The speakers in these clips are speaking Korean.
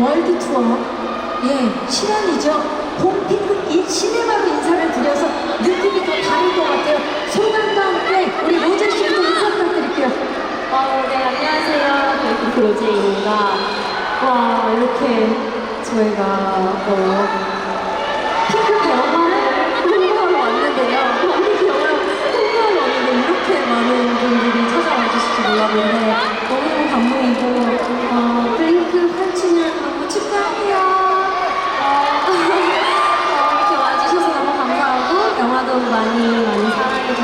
월드 투어 예 실현이죠. 봄핑크 이 시네마로 인사를 드려서 느낌이 더 다를 것 같아요. 소감과 함께 우리 로제 씨도 인사 부탁드릴게요. 어, 네, 안녕하세요. 블랙핑크 로제입니다. 와, 이렇게 저희가 어, 핑크 영화를 홍보하러 왔는데요. 영화를 홍보하러 왔는데 이렇게 많은 분들이 찾아와 주실 줄 몰랐는데 너무너무 감동이고 어, 블링크 8주년 너무 축하해요. 어, 어, 이렇게 와주셔서 너무 감사하고 영화도 많이 많이 사랑해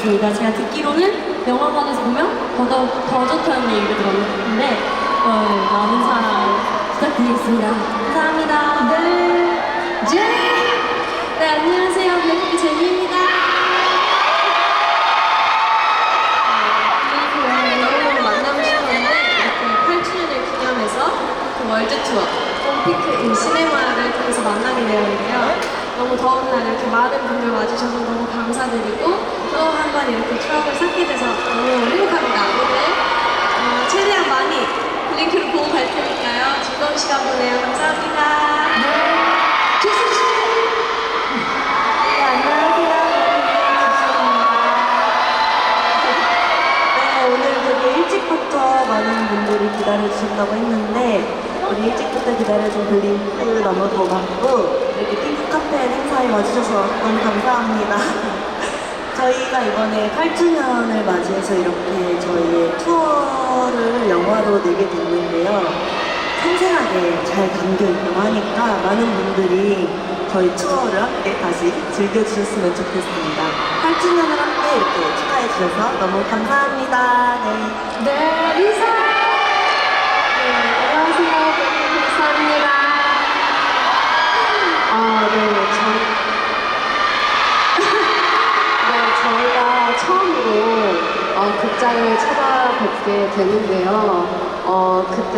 좋겠습니다. 제가 듣기로는 영화관에서 보면 더더욱 더 좋다는 얘기를 들었는데 어, 많은 사랑 부탁드리겠습니다. 감사합니다. 네, 제이. 네, 안녕하세요. 블랙핑크 제니입니다. 여러분을 만나고 싶었는데 이렇게 8주년을 기념해서 그 월드 투어 홈피크 인 시네마를 통해서 만나게 되었는데요. 너무 더운 날 이렇게 많은 분들 와주셔서 너무 감사드리고 또 한 번 이렇게 추억을 쌓게 돼서 너무 행복합니다. 오늘 어, 최대한 많이 블링크를 보고 갈 테니까요. 즐거운 시간 보내요. 감사합니다. 지수 씨. 네, 안녕하세요. 네, 오늘 되게 일찍부터 많은 분들이 기다려주신다고 했는데 우리 일찍부터 기다려준 블링크 너무 고맙고 이렇게 핑크 카페 행사에 와주셔서 너무 감사합니다. 저희가 이번에 8주년을 맞이해서 이렇게 저희의 투어를 영화로 내게 됐는데요. 생생하게 잘 담겨있고 하니까 많은 분들이 저희 투어를 함께 다시 즐겨주셨으면 좋겠습니다. 8주년을 함께 이렇게 축하해주셔서 너무 감사합니다. 네. 네, 리사. 안녕하세요. 감사합니다. 아, 네, 저, 네, 저희가 처음으로 어, 극장을 찾아뵙게 되는데요. 어, 그때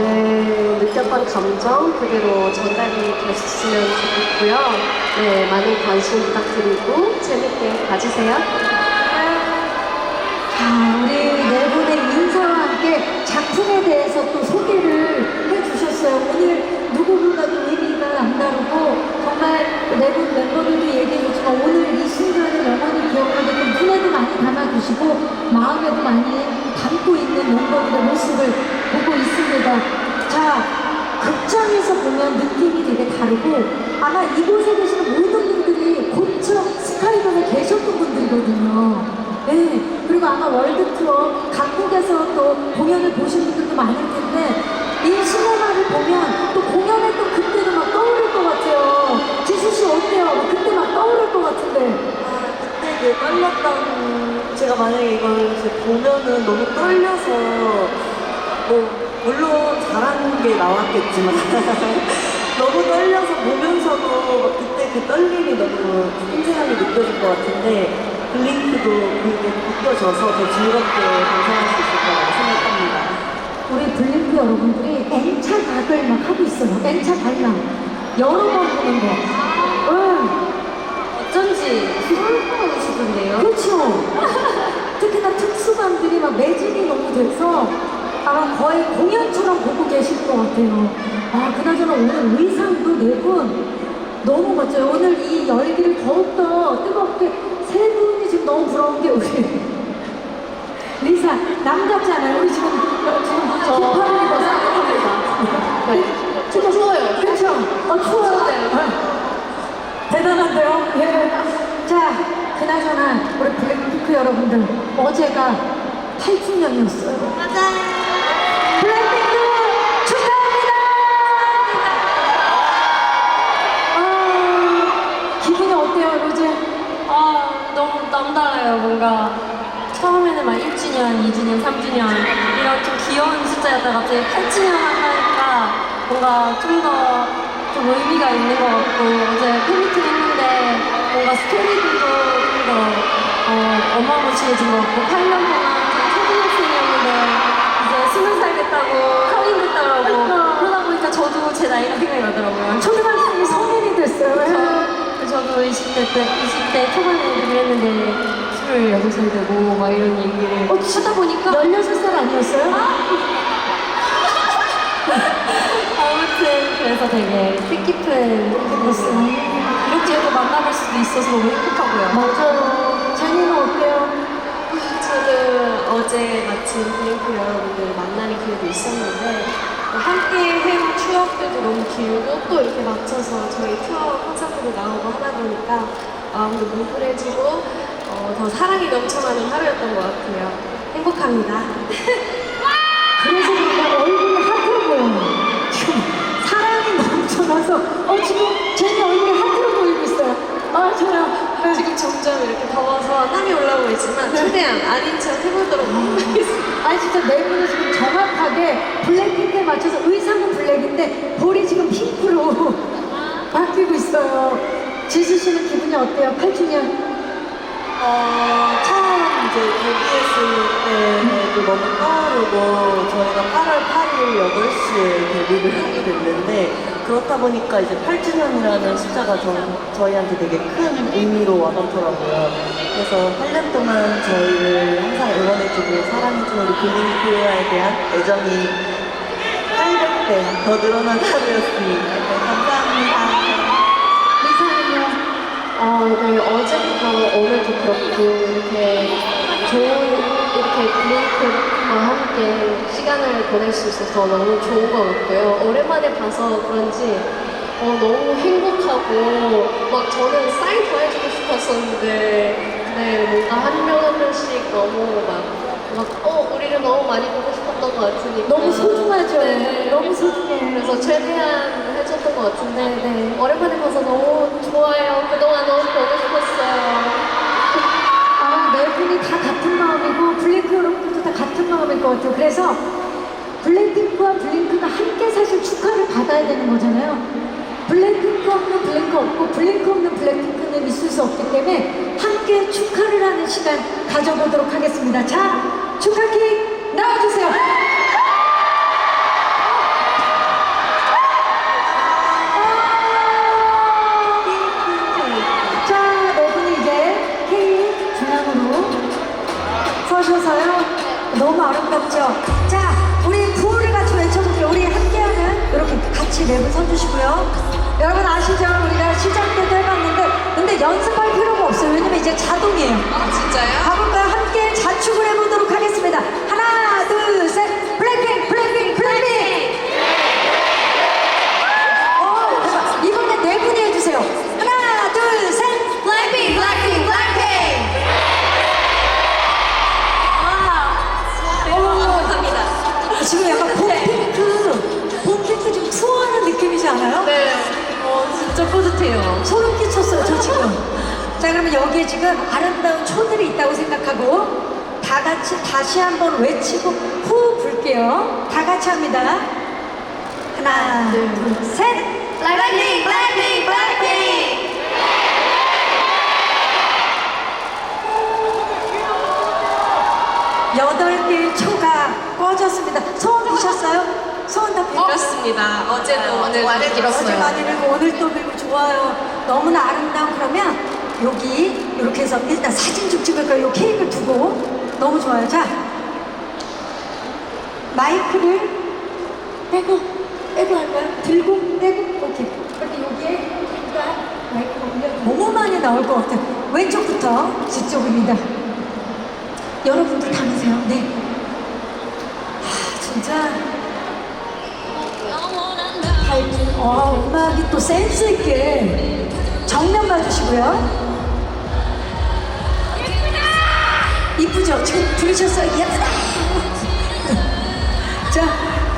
느꼈던 감정 그대로 전달이 됐으면 좋겠고요. 네, 많은 관심 부탁드리고 재밌게 봐주세요. 자, 정말 네분 멤버들도 얘기해줬지만 오늘 이 순간을 영원히 기억하게끔 눈에도 많이 담아주시고 마음에도 많이 담고 있는 멤버들의 모습을 보고 있습니다. 자, 극장에서 보면 느낌이 되게 다르고 아마 이곳에 계시는 모든 분들이 곧처 스카이덤에 계셨던 분들이거든요. 네, 그리고 아마 월드 투어 각국에서 또 공연을 보신 분들도 많을 텐데 이 시네마를 보면 또 공연했던 그 같은데. 그때 그 떨렸던 제가 만약에 이걸 이제 보면은 너무 떨려서 뭐 물론 잘하는 게 나왔겠지만 너무 떨려서 보면서도 막 그때 그 떨림이 너무 생생하게 느껴질 것 같은데 블링크도 그게 느껴져서 더 즐겁게 감상할 수 있을 거라고 생각합니다. 우리 블링크 여러분들이 N차 각을 막 하고 있어요. N차 관람. 여러 번 보는 거. 응. 어쩐지 소름 돋으시던데요. 그렇죠. 특히나 특수반들이 막 매진이 너무 돼서 아마 거의 공연처럼 보고 계실 것 같아요. 아, 그나저나 오늘 의상도 네분 너무 멋져요. 오늘 이 열기를 더욱더 뜨겁게 세 분이 지금 너무 부러운 게 우리 리사 남같지 않아요? 우리 지금 지금 저 긴팔을 입어서 네. 좀 추워요. 그렇죠. 어 추워요. 네. 대단한데요. 예. 자, 그나저나 우리 블랙핑크 여러분들 어제가 8주년이었어요. 맞아요. 블랙핑크 축하합니다. 아, 기분이 어때요, 로제? 아, 너무 남달라요. 뭔가 처음에는 막 1주년, 2주년, 3주년 이런 좀 귀여운 숫자였다가 갑자기 8주년 하니까 뭔가 좀더 좀 의미가 있는 것 같고 어제 팬미팅 했는데 뭔가 스토리들도 좀더 어, 어마무시해진 것 같고 8년 동안 전 초등학생이었는데 이제 20살 됐다고 성인 됐다고 그러니까. 그러다 보니까 저도 제 나이가 생각이 나더라고요. 초등학생이 성인이 됐어요. 예. 저, 저도 20대 때, 20대 초반에 데뷔를 했는데 26살 되고 막 이런 얘기를 어, 하다 보니까 16살 아니었어요? 아무튼 그래서 되게 뜻깊은 그랬어요. 이렇게도 만나볼 수도 있어서 너무 행복하고요. 맞아요. 자니는 어때요? 저는 어제 마침 블링크 여러분들 만나는 기회도 있었는데 함께 해온 추억들도 너무 길고 또 이렇게 맞춰서 저희 투어 콘서트도 나오고 하다 보니까 마음도 뭉클해지고 어, 더 사랑이 넘쳐나는 하루였던 것 같아요. 행복합니다. 넘쳐나서 어 지금 제니 얼굴이 하트로 보이고 있어요. 아 저요. 네. 지금 점점 이렇게 더워서 땀이 올라오고 있지만 최대한 아닌 척 해보도록 하겠습니다. 아니 진짜 네 분이 지금 정확하게 블랙핑크에 맞춰서 의상은 블랙인데 볼이 지금 핑크로 바뀌고 있어요. 지수 씨는 기분이 어때요? 8주년. 어, 처음 이제 데뷔했을 때도 너무 떠오르고 저희가 8월 8일 8시에 데뷔를 하게 됐는데 그렇다 보니까 이제 8주년이라는 숫자가 저, 저희한테 되게 큰 의미로 와닿더라고요. 그래서 8년 동안 저희를 항상 응원해주고 사랑해준 우리 블링크에 대한 애정이 800배 더 늘어난 하루였습니다. 네, 감사합니다. 어, 네, 어제부터 오늘도 그렇고 이렇게 좋은 이렇게 블링크와 함께 시간을 보낼 수 있어서 너무 좋은 것 같고요. 오랜만에 봐서 그런지 어, 너무 행복하고 막 저는 사인 더 해주고 싶었었는데 네, 뭔가 한 명 한 명씩 너무 막, 막 어, 우리를 너무 많이 보고 싶었던 것 같으니까 너무 소중하죠. 네. 너무 소중해요. 그래서 최대한 해줬던 것 같은데 네. 오랜만에 봐서 너무 좋아요. 그동안 너무 보고 싶었어요. 아, 네 분이 다 같은 마음이고 블링크 여러분들도 다 같은 마음일 것 같아요. 그래서 블랙핑크와 블링크가 함께 사실 축하를 받아야 되는 거잖아요. 블랙핑크 없는 블링크 없고 블링크 없는 블랙핑크는 있을 수 없기 때문에 함께 축하를 하는 시간 가져보도록 하겠습니다. 자, 축하 케이크 나와주세요. 너무 아름답죠? 자, 우리 구호를 같이 외쳐볼게요. 우리 함께하는 이렇게 같이 랩을 서주시고요. 여러분 아시죠? 우리가 시작 때도 해봤는데 근데 연습할 필요가 없어요. 왜냐면 이제 자동이에요. 아 진짜요? 않아요? 네. 어 진짜 뿌듯해요. 소름 끼쳤어요, 저 지금. 자, 그러면 여기에 지금 아름다운 초들이 있다고 생각하고 다 같이 다시 한번 외치고 후 불게요. 다 같이 합니다. 하나, 둘, 셋. 블랙핑, 블랙핑, 블랙핑. 여덟 개의 초가 꺼졌습니다. 소원 비셨어요? 소원 다 빌었어요? 그렇습니다. 어 제도 오늘 많이 어제 길었어요. 많이 빌고 오늘 또 빌고 좋아요. 너무나 아름다운 그러면 여기 이렇게 해서 일단 사진 좀 찍을까요? 이 케이크를 두고 너무 좋아요. 자 마이크를 빼고 빼고 할까요? 들고 빼고 오케이. 그렇게 여기에 일단 마이크를 올려 너무 많이 나올 것 같아요. 왼쪽부터 뒤쪽입니다. 여러분들 담으세요. 네. 아, 진짜. 어, 음악이 또 센스 있게 정면 봐주시고요. 이쁘죠? 지금 들으셨어요? 예쁘다! 자,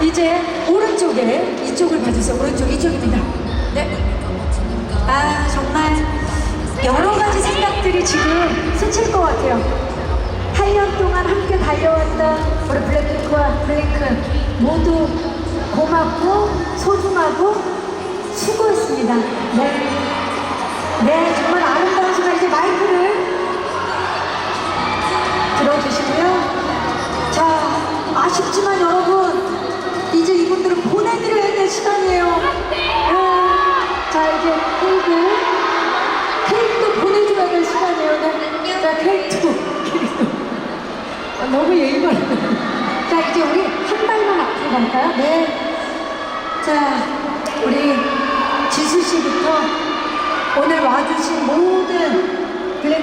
이제 오른쪽에 이쪽을 봐주세요. 오른쪽 이쪽입니다. 네. 아, 정말 여러 가지 생각들이 지금 스칠 것 같아요. 8년 동안 함께 달려왔던 우리 블랙핑크와 블링크 모두 고맙고 소중하고 수고했습니다. 네. 네, 정말 아름다운 시간 이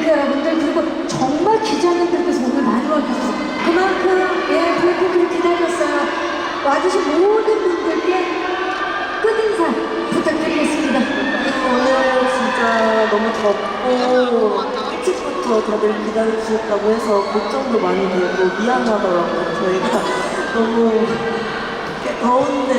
블랙 여러분들. 그리고 정말 기자님들께서 오늘 많이 와주셔서 그만큼 예 블랙핑크를 기다렸어요. 와주신 모든 분들께 끝인사 부탁드리겠습니다. 오늘 진짜 너무 덥고 일찍부터 다들 기다려주셨다고 해서 걱정도 많이 되고 미안하더라고요. 저희가 너무 더운데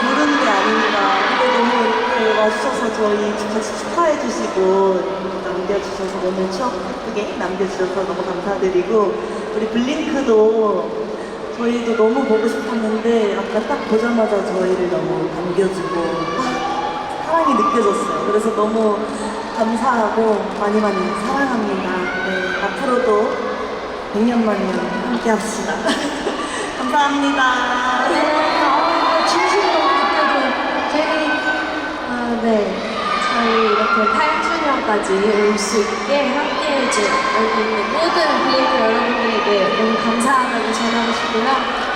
부른 게 아닌가. 근데 너무 이렇게 와주셔서 저희 같이 축하해 주시고 남겨주셔서 오늘 추억 예쁘게 남겨주셔서 너무 감사드리고 우리 블링크도 저희도 너무 보고 싶었는데 아까 딱 보자마자 저희를 너무 반겨주고 아, 사랑이 느껴졌어요. 그래서 너무 감사하고 많이 많이 사랑합니다. 네, 앞으로도 100년 만 년 함께 합시다. 감사합니다. 네, 아, 진심으로 느껴져요 제니 아, 네. 저희 이렇게 8주년까지 올 수 있게 함께해준 여기 있는 모든 블링크 여러분들에게 너무 감사하다고 전하고 싶고요.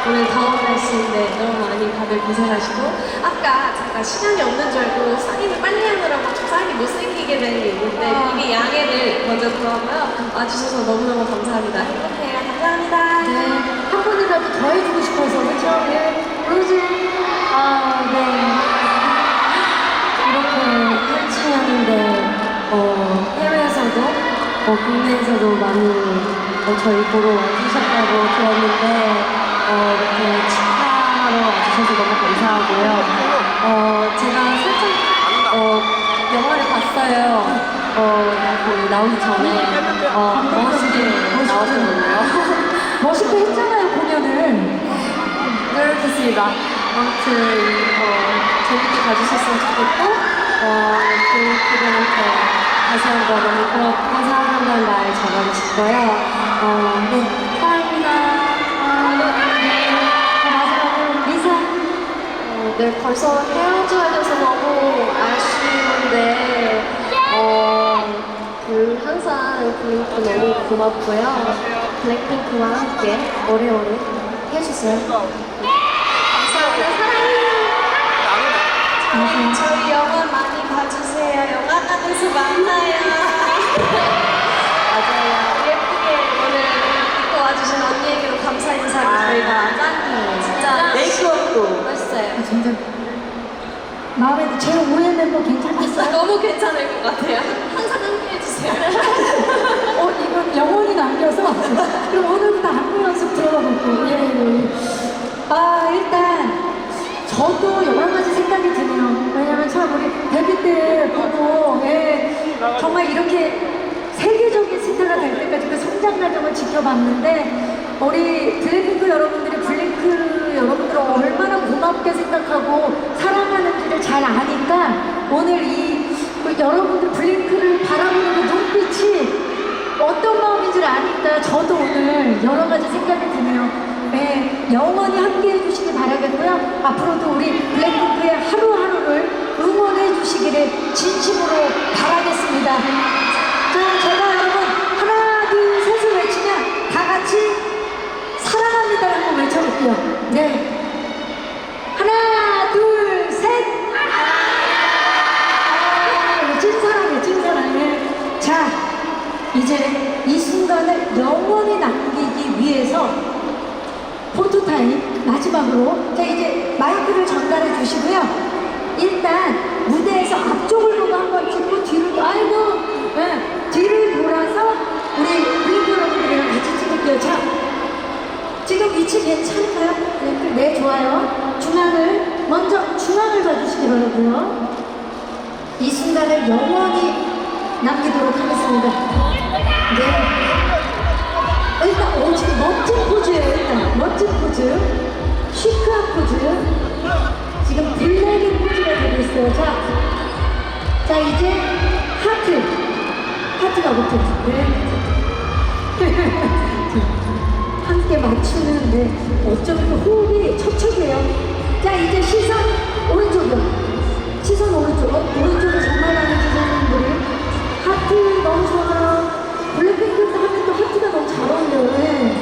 오늘 더운 날씨인데 너무 많이 다들 고생하시고 아까 잠깐 시간이 없는 줄 알고 사인을 빨리 하느라고 좀 사인이 못생기게 된 게 있는데 아. 이게 양해를 먼저 구하고요. 와주셔서 너무너무 감사합니다. 행복해요. 감사합니다. 네, 한 분이라도 더 해주고 싶어서 그렇죠? 예, 로즈 아, 네. 이렇게 8주년인데, 어, 해외에서도, 어, 국내에서도 많이 어, 저희 보러 와주셨다고 들었는데, 어, 이렇게 축하하러 와주셔서 너무 감사하고요. 어, 제가 살짝, 어, 영화를 봤어요. 어, 그 나오기 전에, 어, 멋있게 나왔거든요. 멋있게 했잖아요, 공연을. 노력했습니다. 아무튼 어, 재밌게 봐주셨으면 좋겠고 어, 그 그분한테 다시 한번 너무 고맙고 사랑한다는 말 전하고 싶고요. 어, 네, 사랑합니다. 어, 자, 마지막으로 리사. 어, 네, 벌써 헤어져야 돼서 너무 아쉬운데 어, 그 항상 블링크 너무 고맙고요. 블랙핑크와 함께 오래오래 해주세요. 감사합니다. 사랑해요. 저희 영화 많이 봐주세요. 영화관에서 만나요. 맞아요. 예쁘게 오늘 입고 와주신 언니에게도 감사 인사를 저희가 짠 진짜 메이크업도 멋있어요. 아, 진짜 마음에 드- 제 오해 멤버 괜찮겠어요? 너무 괜찮을 것 같아요. 항상 함께 해주세요. 어, 이건 영원히 남겨서 그럼 오늘부터 안무 연습 들어가 볼게요. 예, 예, 예. 아, 일단 저도 여러 가지 생각이 드네요. 왜냐면 참 우리 데뷔 때 보고 예, 정말 이렇게 세계적인 스타가 될 때까지 그 성장 과정을 지켜봤는데 우리 블랙핑크 여러분들이 블링크 여러분들을 얼마나 고맙게 생각하고 사랑하는지를 잘 아니까 오늘 이 여러분들 블링크를 바라보는 그 눈빛이 어떤 마음인지를 아니까 저도 오늘 여러 가지 생각이 드네요. 네, 함께 해주시기 바라겠고요. 앞으로도 우리 블랙핑크의 하루하루를 응원해 주시기를 진심으로 바라겠습니다. 자, 제가 여러분 하나, 둘, 셋을 외치면 다 같이 사랑합니다를 한번 외쳐볼게요. 네. 하나, 둘, 셋! 아, 찐사랑이에요, 찐사랑이에요. 자, 이제 이 순간을 영원히 남기기 위해서 포토타임 마지막으로 자 이제 마이크를 전달해 주시고요. 일단 무대에서 앞쪽을 보고 한번 찍고 뒤를 아이고 네, 뒤를 돌아서 우리 여러분들이랑 같이 찍을게요. 자 지금 위치 괜찮나요? 네, 네 좋아요. 중앙을 먼저 중앙을 봐주시기 바라고요. 이 순간을 영원히 남기도록 하겠습니다. 네. 일단 오 지금 멋진 포 도착. 자, 이제 하트. 하트가 못했는데. 네. 함께 맞추는데 어쩌면 호흡이 척척해요. 자, 이제 시선 오른쪽으로. 시선 오른쪽으로. 어, 오른쪽을 정말 많이 주시는 분이 하트 너무 좋아. 블랙핑크 하면 또 하트가 너무 잘 어울려요. 네.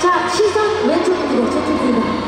자, 시선 왼쪽입니다. 저쪽입니다.